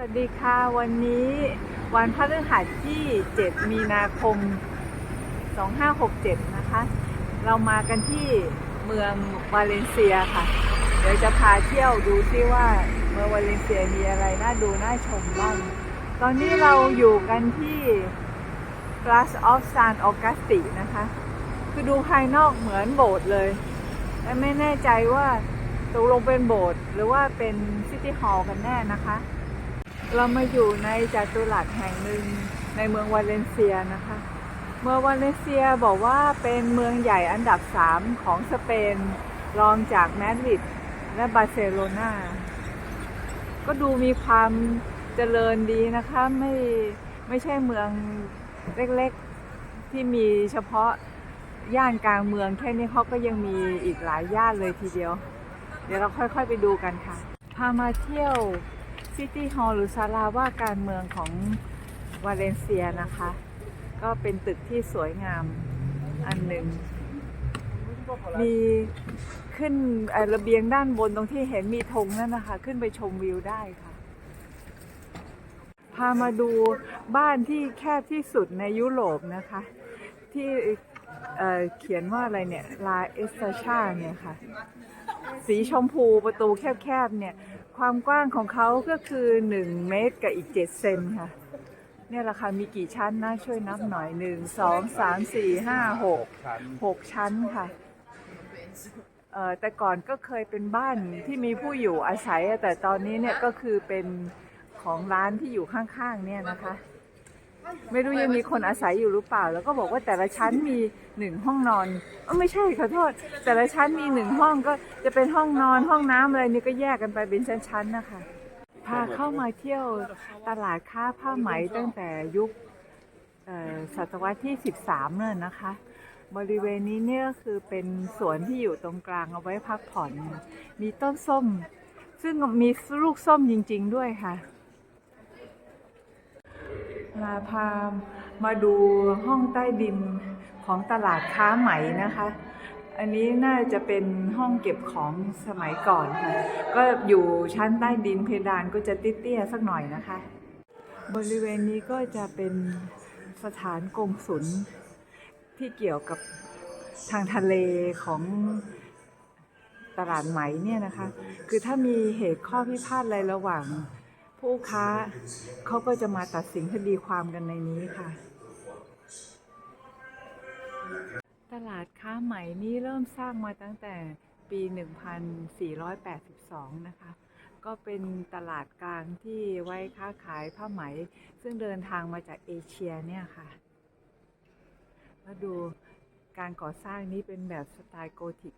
สวัสดีค่ะวันนี้วันพฤหัสที่ 7 มีนาคม 2567 นะคะ เรามากันที่เมืองวาเลนเซียค่ะ เดี๋ยวจะพาเที่ยวดูซิว่าเมืองวาเลนเซียมีอะไรน่าดูน่าชมบ้าง ตอนนี้เราอยู่กันที่ Glass of San Augusti นะคะ คือดูภายนอกเหมือนโบสถ์เลย แต่ไม่แน่ใจว่าตกลงเป็นโบสถ์หรือว่าเป็นซิตี้ฮอลล์กันแน่นะคะ เรามาอยู่ในจัตุรัสแห่งหนึ่งในเมืองวาเลนเซียนะคะ เมืองวาเลนเซียบอกว่าเป็นเมืองใหญ่อันดับ 3 ของสเปน รองจากมาดริดและบาร์เซโลนาก็ดูมีความเจริญดีนะคะไม่ไม่ใช่เมืองเล็กๆที่มีเฉพาะย่านกลางเมืองแค่นี้เขาก็ยังมีอีกหลายย่านเลยทีเดียว เดี๋ยวเราค่อยๆไปดูกันค่ะ พามาเที่ยว ซิตี้ฮอลล์หรือศาลาว่าการเมืองของวาเลนเซียนะคะ ก็เป็นตึกที่สวยงามอันหนึ่ง มีขึ้นระเบียงด้านบนตรงที่เห็นมีธงนั่นนะคะ ขึ้นไปชมวิวได้ค่ะ พามาดูบ้านที่แคบที่สุดในยุโรปนะคะ ที่เเขียนว่าอะไรเนี่ย ลาเอสตาชาเนี่ยค่ะ สีชมพูประตูแคบๆเนี่ย ความกว้างของเขาก็คือ 1 เมตรกับอีก 7 เซนค่ะ เนี่ยแหละค่ะมีกี่ชั้นนะช่วยนับหน่อย 1 2 3 4 5 6 6 ชั้นค่ะเอ่อแต่ก่อนก็เคยเป็นบ้านที่มีผู้อยู่อาศัย แต่ตอนนี้เนี่ยก็คือเป็นของร้านที่อยู่ข้างๆเนี่ยนะคะ ไม่รู้ยังมีคนอาศัยอยู่หรือเปล่า แล้วก็บอกว่าแต่ละชั้นมีหนึ่งห้องนอนอไม่ใช่ขอโทษ แต่ละชั้นมีหนึ่งห้องก็จะเป็นห้องนอนห้องน้ำอะไรนี่ก็แยกกันไปเป็นชั้นๆนะคะพาเข้ามาเที่ยวตลาดค้าผ้าไหมตั้งแต่ยุคศตวรรษที่ 13เนี่ยนะคะ บริเวณนี้เนี่ยก็คือเป็นสวนที่อยู่ตรงกลางเอาไว้พักผ่อน มีต้นส้ม ซึ่งมีลูกส้มจริง ๆ ด้วยค่ะ มาพามาดูห้องใต้ดินของตลาดค้าไหมนะคะ อันนี้น่าจะเป็นห้องเก็บของสมัยก่อนค่ะ ก็อยู่ชั้นใต้ดินเพดานก็จะติเตี้ยๆสักหน่อยนะคะ บริเวณนี้ก็จะเป็นสถานกงสุลที่เกี่ยวกับทางทะเลของตลาดไหมเนี่ยนะคะ คือถ้ามีเหตุข้อพิพาทอะไรระหว่าง ผู้ค้าเขาก็จะมาตัดสินคดีความกันในนี้ค่ะ ตลาดค้าไหมนี้เริ่มสร้างมาตั้งแต่ปี 1482 นะคะ ก็เป็นตลาดกลางที่ไว้ค้าขายผ้าไหม ซึ่งเดินทางมาจากเอเชียเนี่ยค่ะมาดูการก่อสร้างนี้เป็นแบบสไตล์โกธิก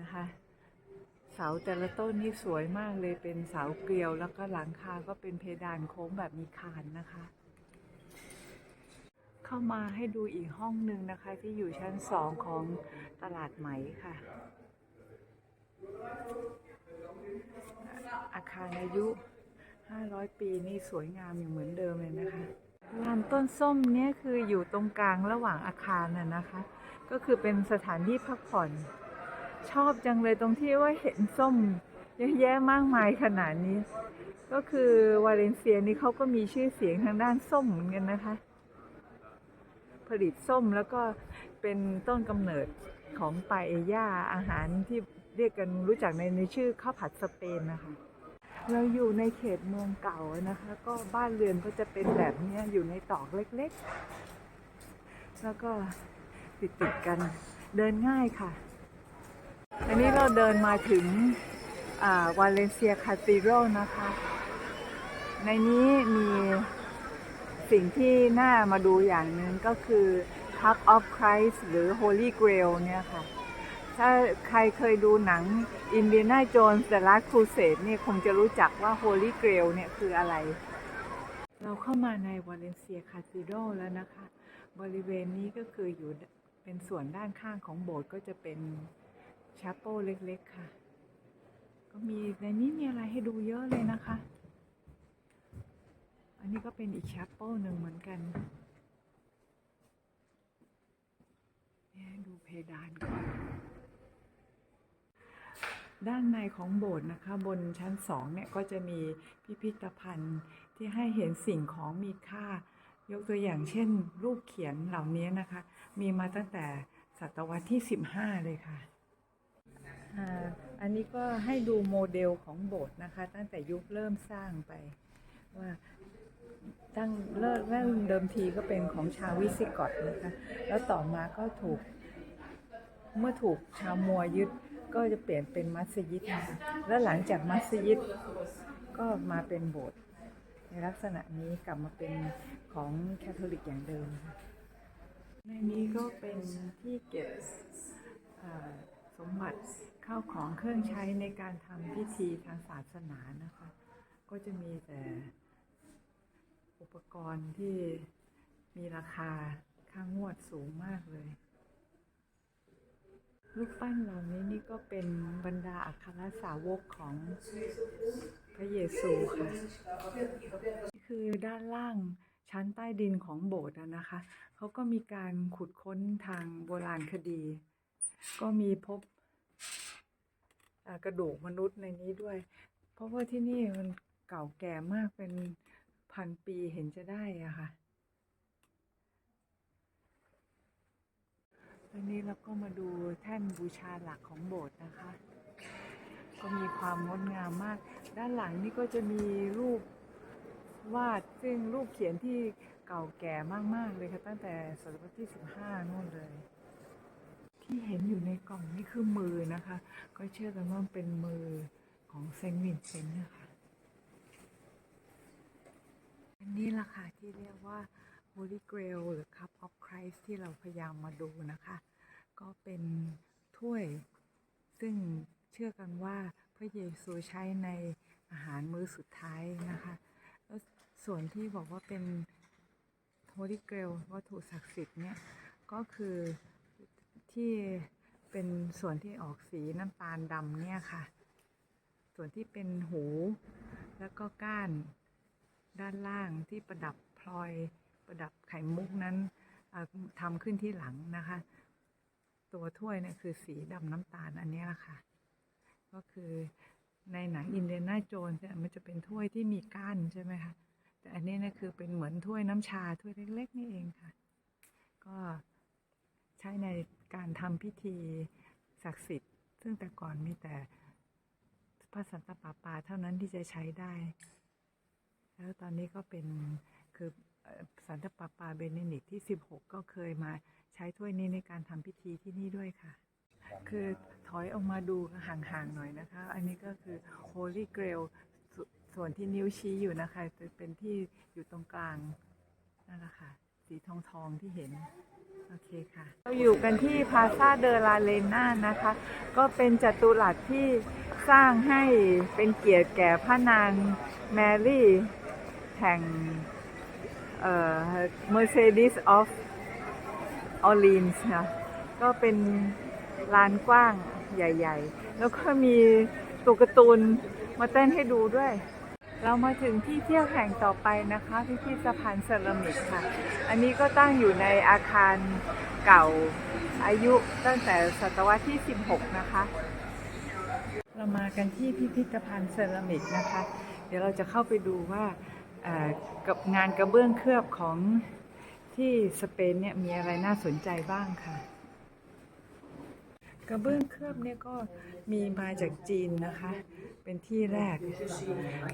นะคะ เสาแต่ละต้นนี่สวยมากเลยเป็นเสาเกลียวแล้วก็หลังคาก็เป็นเพดานโค้งแบบมีคานนะคะ เข้ามาให้ดูอีกห้องหนึ่งนะคะ ที่อยู่ชั้นสองของตลาดไหมค่ะ อาคารอายุ 500 ปีนี่สวยงามอย่างเหมือนเดิมเลยนะคะลานต้นส้มเนี่ยคืออยู่ตรงกลางระหว่างอาคารน่ะนะคะ ก็คือเป็นสถานที่พักผ่อน ชอบจังเลยตรงที่ว่าเห็นส้มเยอะแยะมากมายขนาดนี้ ก็คือวาเลนเซียนี่เขาก็มีชื่อเสียงทางด้านส้มเหมือนกันนะคะ ผลิตส้มแล้วก็เป็นต้นกำเนิดของปาเอย่าอาหารที่เรียกกันรู้จักในในชื่อข้าวผัดสเปนนะคะ เราอยู่ในเขตเมืองเก่านะคะ ก็บ้านเรือนก็จะเป็นแบบนี้อยู่ในตอกเล็กๆ แล้วก็ติดติดๆกันเดินง่ายค่ะ อันนี้เราเดินมาถึงวาเลนเซียคาทีโรนะคะ ในนี้มีสิ่งที่น่ามาดูอย่างหนึ่งก็คือ Cup of Christ หรือ Holy Grail เนี่ยค่ะ ถ้าใครเคยดูหนัง Indiana Jones The Last Crusade เนี่ยคงจะรู้จักว่า Holy Grail เนี่ยคืออะไร เราเข้ามาในวาเลนเซียคาทีโรแล้วนะคะ บริเวณนี้ก็คืออยู่เป็นส่วนด้านข้างของโบสถ์ก็จะเป็น ชาโปเล็กๆค่ะ ก็มีในนี้มีอะไรให้ดูเยอะเลยนะคะ อันนี้ก็เป็นอีกชาโปหนึ่งเหมือนกันนี่ดูเพดานก่อนด้านในของโบสถ์นะคะ บนชั้นสองเนี่ยก็จะมีพิพิธภัณฑ์ที่ให้เห็นสิ่งของมีค่า ยกตัวอย่างเช่น รูปเขียนเหล่านี้นะคะ มีมาตั้งแต่ศตวรรษที่ 15 เลยค่ะ อันนี้ก็ให้ดูโมเดลของโบสถ์นะคะ ตั้งแต่ยุคเริ่มสร้างไปว่าตั้งเริ่มเริ่มเดิมทีก็เป็นของชาววิสิกอตนะคะ แล้วต่อมาก็ถูก เมื่อถูกชาวมัวยึดก็จะเปลี่ยนเป็นมัสยิดนะคะแล้วหลังจากมัสยิดก็มาเป็นโบสถ์ในลักษณะนี้กลับมาเป็นของแคทอลิกอย่างเดิมค่ะในนี้ก็เป็นที่เก็บสมบัติ ข้าวของเครื่องใช้ในการทำพิธีทางศาสนานะคะ ก็จะมีแต่อุปกรณ์ที่มีราคาค่างวดสูงมากเลยรูปปั้นเหล่านี้นี่ก็เป็นบรรดาอัครสาวกของพระเยซูค่ะนี่คือด้านล่างชั้นใต้ดินของโบสถ์นะคะเขาก็มีการขุดค้นทางโบราณคดี ก็มีพบ กระดูกมนุษย์ในนี้ด้วย เพราะว่าที่นี่มันเก่าแก่มากเป็นพันปีเห็นจะได้อะค่ะตอนนี้เราก็มาดูแท่นบูชาหลักของโบสถ์นะคะ ก็มีความงดงามมาก ด้านหลังนี่ก็จะมีรูปวาดซึ่งรูปเขียนที่เก่าแก่มาก ๆ เลยค่ะ ตั้งแต่ศตวรรษที่ 15นู่นเลย ที่เห็นอยู่ในกล่องนี่คือมือนะคะ ก็เชื่อกันว่าเป็นมือของเซนต์วินเซนต์นะคะ อันนี้ล่ะค่ะที่เรียกว่า Holy Grail หรือ Cup of Christ ที่เราพยายามมาดูนะคะ ก็เป็นถ้วย ซึ่งเชื่อกันว่าพระเยซูใช้ในอาหารมื้อสุดท้ายนะคะ แล้วส่วนที่บอกว่าเป็น Holy Grail วัตถุศักดิ์สิทธิ์เนี่ย ก็คือ ที่เป็นส่วนที่ออกสีน้ำตาลดำเนี่ยค่ะ ส่วนที่เป็นหู แล้วก็ก้านด้านล่างที่ประดับพลอยประดับไข่มุกนั้นทำขึ้นที่หลังนะคะ ตัวถ้วยเนี่ยคือสีดำน้ำตาลอันนี้แหละค่ะ ก็คือในหนังอินเดียนาโจนเนี่ยมันจะเป็นถ้วยที่มีก้านใช่ไหมคะแต่อันนี้เนี่ยคือเป็นเหมือนถ้วยน้ำชาถ้วยเล็กๆนี่เองค่ะ ก็ใช้ใน การทำพิธีศักดิ์สิทธิ์ ซึ่งแต่ก่อนมีแต่พระสันตะปาปาเท่านั้นที่จะใช้ได้ แล้วตอนนี้ก็เป็นคือสันตะปาปาเบเนดิกที่ 16 ก็เคยมาใช้ถ้วยนี้ในการทำพิธีที่นี่ด้วยค่ะ คือถอยออกมาดูห่างๆหน่อยนะคะ อันนี้ก็คือ Holy Grail สส่วนที่นิ้วชี้อยู่นะคะจะเป็นที่อยู่ตรงกลางนั่นแหละค่ะ สีทองๆที่เห็น โอเคค่ะ เราอยู่กันที่พาซาเดอลาเลน่านะคะ ก็เป็นจัตุรัสที่สร้างให้เป็นเกียรติแก่พระนางแมรี่แห่งเอ่อ Mercedes of Orleans ค่ะก็เป็นลานกว้างใหญ่ ๆ แล้วก็มีตัวการ์ตูนมาเต้นให้ดูด้วย เรามาถึงที่เที่ยวแห่งต่อไปนะคะพิพิธภัณฑ์เซรามิกค่ะ อันนี้ก็ตั้งอยู่ในอาคารเก่าอายุตั้งแต่ศตวรรษที่ 16 นะคะ เรามากันที่พิพิธภัณฑ์เซรามิกนะคะ เดี๋ยวเราจะเข้าไปดูว่ากับงานกระเบื้องเคลือบของที่สเปนเนี่ยมีอะไรน่าสนใจบ้างค่ะ กระเบื้องเคลือบเนี่ยก็มีมาจากจีนนะคะ เป็นที่แรก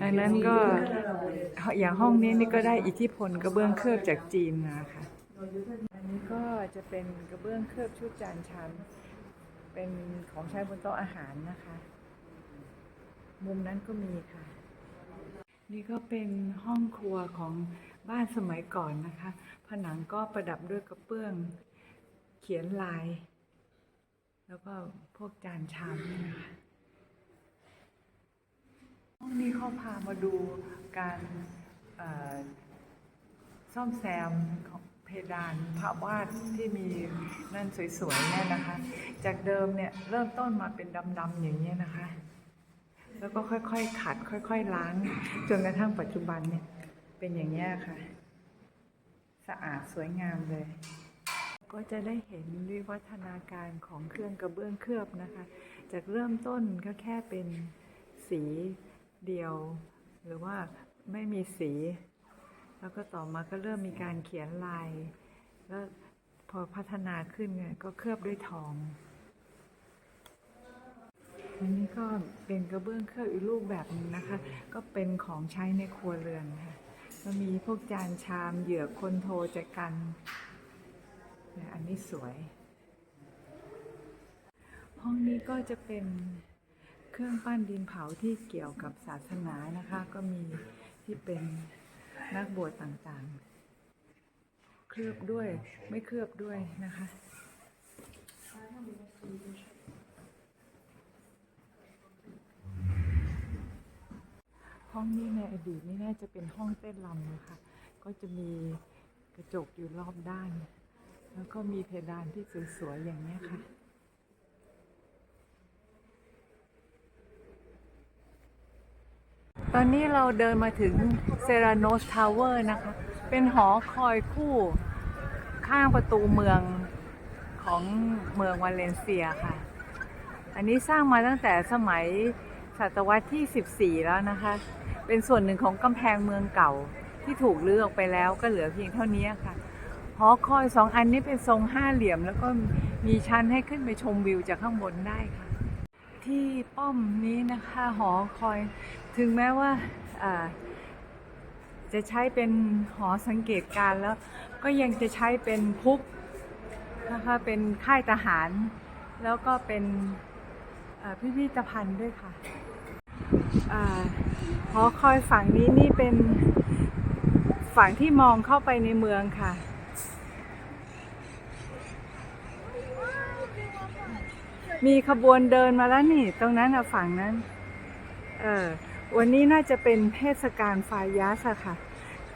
ดังนั้นก็อย่างห้องนี้นี่ก็ได้อิทธิพลกระเบื้องเคลือบจากจีนมาค่ะ อันนี้ก็จะเป็นกระเบื้องเคลือบชุดจานชามเป็นของใช้บนโต๊ะอาหารนะคะ มุมนั้นก็มีค่ะ นี่ก็เป็นห้องครัวของบ้านสมัยก่อนนะคะ ผนังก็ประดับด้วยกระเบื้องเขียนลาย แล้วก็พวกจานชามนี่นะคะ ห้องนี้เขาพามาดูการซ่อมแซมของเพดานภาพวาดที่มีนั่นสวยๆเนี่ยนะคะ จากเดิมเนี่ยเริ่มต้นมาเป็นดำๆอย่างนี้ยนะคะ แล้วก็ค่อยๆขัดค่อยๆล้าง จนกระทั่งปัจจุบันเนี่ยเป็นอย่างนี้ยค่ะ สะอาดสวยงามเลย ก็จะได้เห็นวิวัฒนาการของเครื่องกระเบื้องเคลือบนะคะ จากเริ่มต้นก็แค่เป็นสี เดียว หรือว่าไม่มีสี แล้วก็ต่อมาก็เริ่มมีการเขียนลายแล้วพอพัฒนาขึ้นก็เคลือบด้วยทองอันนี้ก็เป็นกระเบื้องเคลือบอีกรูปแบบนึงนะคะ ก็เป็นของใช้ในครัวเรือนค่ะก็มีพวกจานชามเหยือกคนโทรแจกันอันนี้สวย ห้องนี้ก็จะเป็น เครื่องปั้นดินเผาที่เกี่ยวกับศาสนานะคะ ก็มีที่เป็นนักบวชต่างๆ เคลือบด้วยไม่เคลือบด้วยนะคะห้องนี้ในอดีตนี่น่าจะเป็นห้องเต้นรำนะคะ ก็จะมีกระจกอยู่รอบด้าน แล้วก็มีเพดานที่สวยๆอย่างนี้ค่ะ ตอนนี้เราเดินมาถึงเซราโนสทาวเวอร์นะคะ เป็นหอคอยคู่ข้างประตูเมืองของเมืองวาเลนเซียค่ะ อันนี้สร้างมาตั้งแต่สมัยศตวรรษที่ 14 แล้วนะคะ เป็นส่วนหนึ่งของกำแพงเมืองเก่าที่ถูกรื้อออกไปแล้วก็เหลือเพียงเท่านี้ค่ะ หอคอยสองอันนี้เป็นทรงห้าเหลี่ยม แล้วก็มีชั้นให้ขึ้นไปชมวิวจากข้างบนได้ค่ะ ที่ป้อมนี้นะคะ หอคอย ถึงแม้ว่าจะใช้เป็นหอสังเกตการแล้ว ก็ยังจะใช้เป็นคุกนะคะเป็นค่ายทหาร แล้วก็เป็นอ่พิพิธภัณฑ์ด้วยค่ะอาหอคอยฝั่งนี้นี่เป็นฝั่งที่มองเข้าไปในเมืองค่ะ มีขบวนเดินมาแล้วนี่ ตรงนั้นอะฝั่งนั้น เออ วันนี้น่าจะเป็นเทศกาลฟายัสค่ะ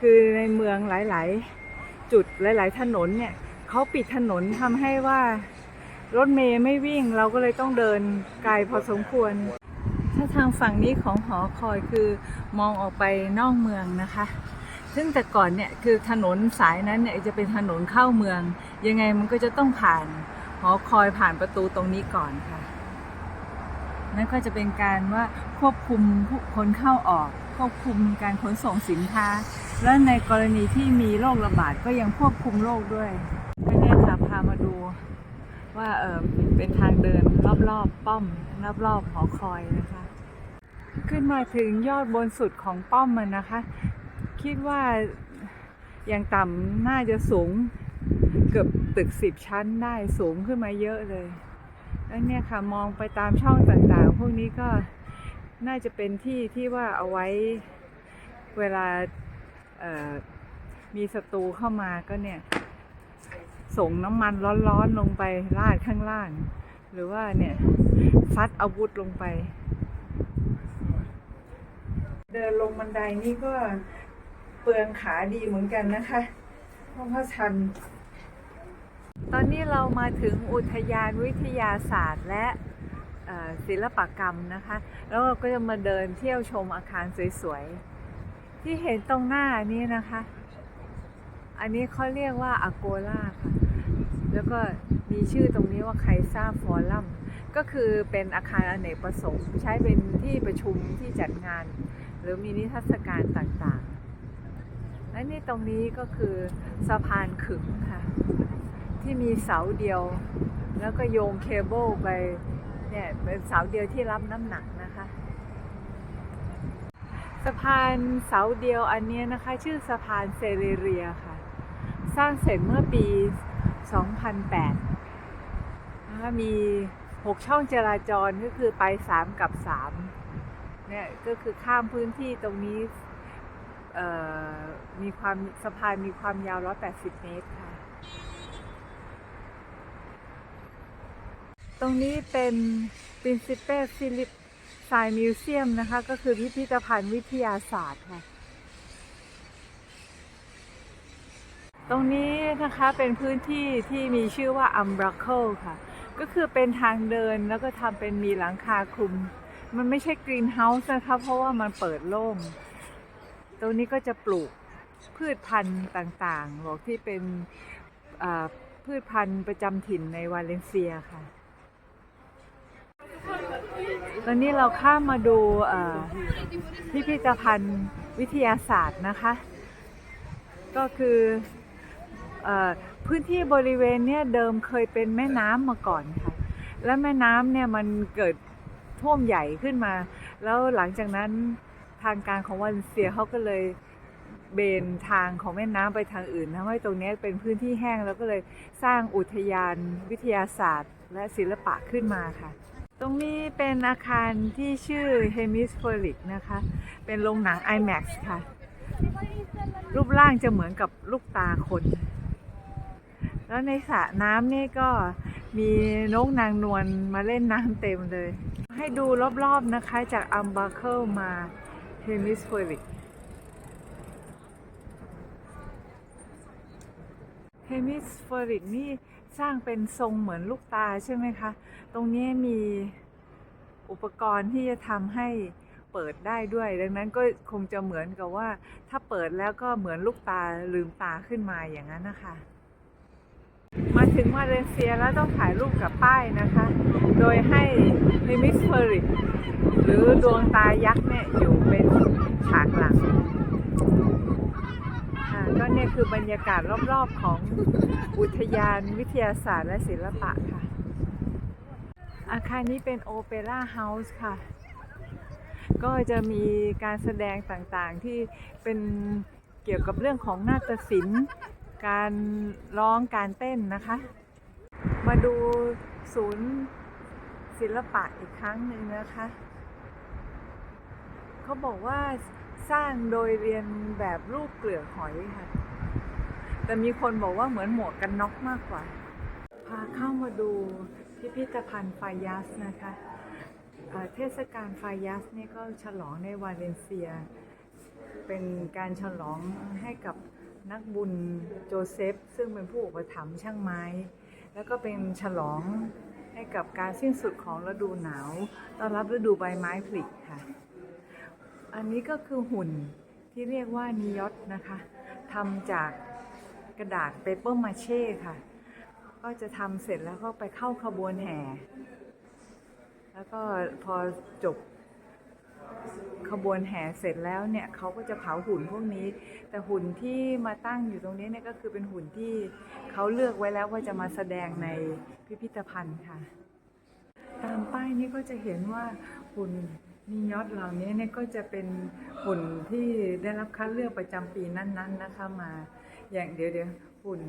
คือในเมืองหลาย ๆ จุดหลาย ๆ ถนนเนี่ยเขาปิดถนนทำให้ว่ารถเมย์ไม่วิ่งเราก็เลยต้องเดินไกลพอสมควร ถ้าทางฝั่งนี้ของหอคอยคือมองออกไปนอกเมืองนะคะ ซึ่งแต่ก่อนเนี่ยคือถนนสายนั้นเนี่ยจะเป็นถนนเข้าเมือง ยังไงมันก็จะต้องผ่านหอคอยผ่านประตูตรงนี้ก่อนค่ะ นั่นก็จะเป็นการว่าควบคุมผู้คนเข้าออก ควบคุมการขนส่งสินค้า และในกรณีที่มีโรคระบาดก็ยังควบคุมโรคด้วยก็เนี่ยค่ะพามาดูว่าเออเป็นทางเดินรอบๆป้อมรอบๆหอคอยนะคะ ขึ้นมาถึงยอดบนสุดของป้อมมันนะคะ คิดว่าย่างต่ำน่าจะสูงเกือบตึกสิบชั้นได้สูงขึ้นมาเยอะเลย แล้วเนี่ยค่ะมองไปตามช่องต่างๆ พวกนี้ก็น่าจะเป็นที่ที่ว่าเอาไว้เวลามีศัตรูเข้ามาก็เนี่ยส่งน้ำมันร้อนๆลงไปราดข้างล่าง หรือว่าเนี่ยซัดอาวุธลงไป เดินลงบันไดนี่ก็เปลืองขาดีเหมือนกันนะคะ เพราะว่าชัน ตอนนี้เรามาถึงอุทยานวิทยาศาสตร์และศิลปกรรมนะคะ แล้วเราก็จะมาเดินเที่ยวชมอาคารสวยๆ ที่เห็นตรงหน้านี้นะคะ อันนี้เขาเรียกว่าอโกล่าค่ะ แล้วก็มีชื่อตรงนี้ว่าไคซ่าฟอรัมก็คือเป็นอาคารอเนกประสงค์ ใช้เป็นที่ประชุมที่จัดงาน หรือมีนิทรรศการต่างๆ และนี่ตรงนี้ก็คือสะพานขึงค่ะ ที่มีเสาเดียว แล้วก็โยงเคเบิลไปเนี่ยเป็นเสาเดียวที่รับน้ำหนักนะคะ สะพานเสาเดียวอันนี้นะคะ ชื่อสะพานเซเรเรียค่ะ สร้างเสร็จเมื่อปี 2008 นะคะมี 6 ช่องจราจรก็คือไป 3 กับ 3 เนี่ยก็คือข้ามพื้นที่ตรงนี้มีความสะพานมีความยาว 180 เมตรค่ะ ตรงนี้เป็น Principe Philip s i Museum นะคะ ก็คือพิพิธภัณฑ์วิทยาศาสตร์ค่ะ ตรงนี้นะคะเป็นพื้นที่ที่มีชื่อว่า Umbracle ค่ะ ก็คือเป็นทางเดินแล้วก็ทำเป็นมีหลังคาคลุม มันไม่ใช่กรีนเฮาส์นะคะ เพราะว่ามันเปิดโล่ง ตรงนี้ก็จะปลูกพืชพันธุ์ต่างๆ บอกที่เป็นพืชพันธุ์ประจำถิ่นในวาเลนเซียค่ะ ตอนนี้เราข้ามมาดูเอ่พิพิธภัณฑ์วิทยาศาสตร์นะคะ ก็คืออพื้นที่บริเวณเนี้ยเดิมเคยเป็นแม่น้ำมาก่อนค่ะ และแม่น้ำเนี่ยมันเกิดท่วมใหญ่ขึ้นมา แล้วหลังจากนั้นทางการของวันเซียเขาก็เลยเบนทางของแม่น้ำไปทางอื่นทำให้ตรงนี้เป็นพื้นที่แห้งแล้วก็เลยสร้างอุทยานวิทยาศาสตร์ และศิลปะขึ้นมาค่ะ ตรงนี้เป็นอาคารที่ชื่อ Hemispheric นะคะ เป็นโรงหนัง IMAX ค่ะ รูปร่างจะเหมือนกับลูกตาคน แล้วในสระน้ำนี่ก็มีนกนางนวลมาเล่นน้ำเต็มเลย ให้ดูรอบๆนะคะจากอัมบาเคิลมา Hemispheric Hemispheric นี่ สร้างเป็นทรงเหมือนลูกตาใช่ไหมคะ ตรงนี้มีอุปกรณ์ที่จะทำให้เปิดได้ด้วย ดังนั้นก็คงจะเหมือนกับว่า ถ้าเปิดแล้วก็เหมือนลูกตาลืมตาขึ้นมาอย่างนั้นนะคะ มาถึงมาเลเซียแล้วต้องถ่ายรูปกับป้ายนะคะ โดยให้ Hemispheric หรือดวงตายักษ์เนี่ยอยู่เป็นฉากหลัง ก็เนี่ยคือบรรยากาศรอบๆของอุทยานวิทยาศาสตร์และศิลปะค่ะ อาคารนี้เป็นโอเปร่าเฮาส์ค่ะ ก็จะมีการแสดงต่างๆที่เป็นเกี่ยวกับเรื่องของนาฏศิลป์ การร้องการเต้นนะคะ มาดูศูนย์ศิลปะอีกครั้งหนึ่งนะคะ เขาบอกว่า สร้างโดยเรียนแบบรูปเกลือกหอยค่ะ แต่มีคนบอกว่าเหมือนหมวกกันน็อกมากกว่า พาเข้ามาดูพิพิธภัณฑ์ฟายัสนะคะเทศกาลฟายัสเนี่ยก็ฉลองในวาเลนเซีย เป็นการฉลองให้กับนักบุญโจเซฟ ซึ่งเป็นผู้อุปถัมภ์ช่างไม้ แล้วก็เป็นฉลองให้กับการสิ้นสุดของฤดูหนาว ต้อนรับฤดูใบไม้ผลิค่ะ อันนี้ก็คือหุ่นที่เรียกว่านิยตนะคะทำจากกระดาษเปเปอร์มาเช่ค่ะ ก็จะทำเสร็จแล้วก็ไปเข้าขบวนแห่ แล้วก็พอจบขบวนแห่เสร็จแล้วเนี่ยเขาก็จะเผาหุ่นพวกนี้ แต่หุ่นที่มาตั้งอยู่ตรงนี้เนี่ยก็คือเป็นหุ่นที่เขาเลือกไว้แล้วว่าจะมาแสดงในพิพิธภัณฑ์ค่ะ ตามป้ายนี้ก็จะเห็นว่าหุ่น นิยอตเหล่านี้เนี่ยก็จะเป็นหุ่นที่ได้รับคัดเลือกประจำปีนั้นๆนะคะมา อย่างเดี๋ยวเดี๋ยวหุ่น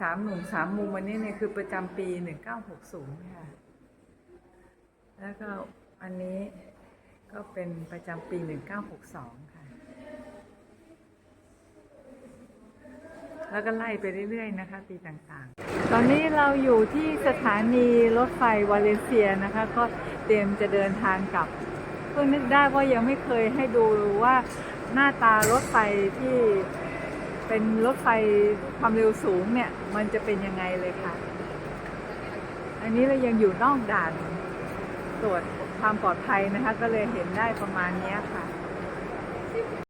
สามหนุ่มสามมุมวันนี้เนี่ยคือประจำปี 1960 ค่ะ แล้วก็อันนี้ก็เป็นประจำปี 1962 ค่ะ แล้วก็ไล่ไปเรื่อยๆนะคะ ปีต่างๆ ตอนนี้เราอยู่ที่สถานีรถไฟวาเลนเซียนะคะ ก็เตรียมจะเดินทางกลับ เพิ่งนึกได้ว่ายังไม่เคยให้ดูว่าหน้าตารถไฟที่เป็นรถไฟความเร็วสูงเนี่ย มันจะเป็นยังไงเลยค่ะ อันนี้เรายังอยู่นอกด่านตรวจความปลอดภัยนะคะ ก็เลยเห็นได้ประมาณนี้ค่ะ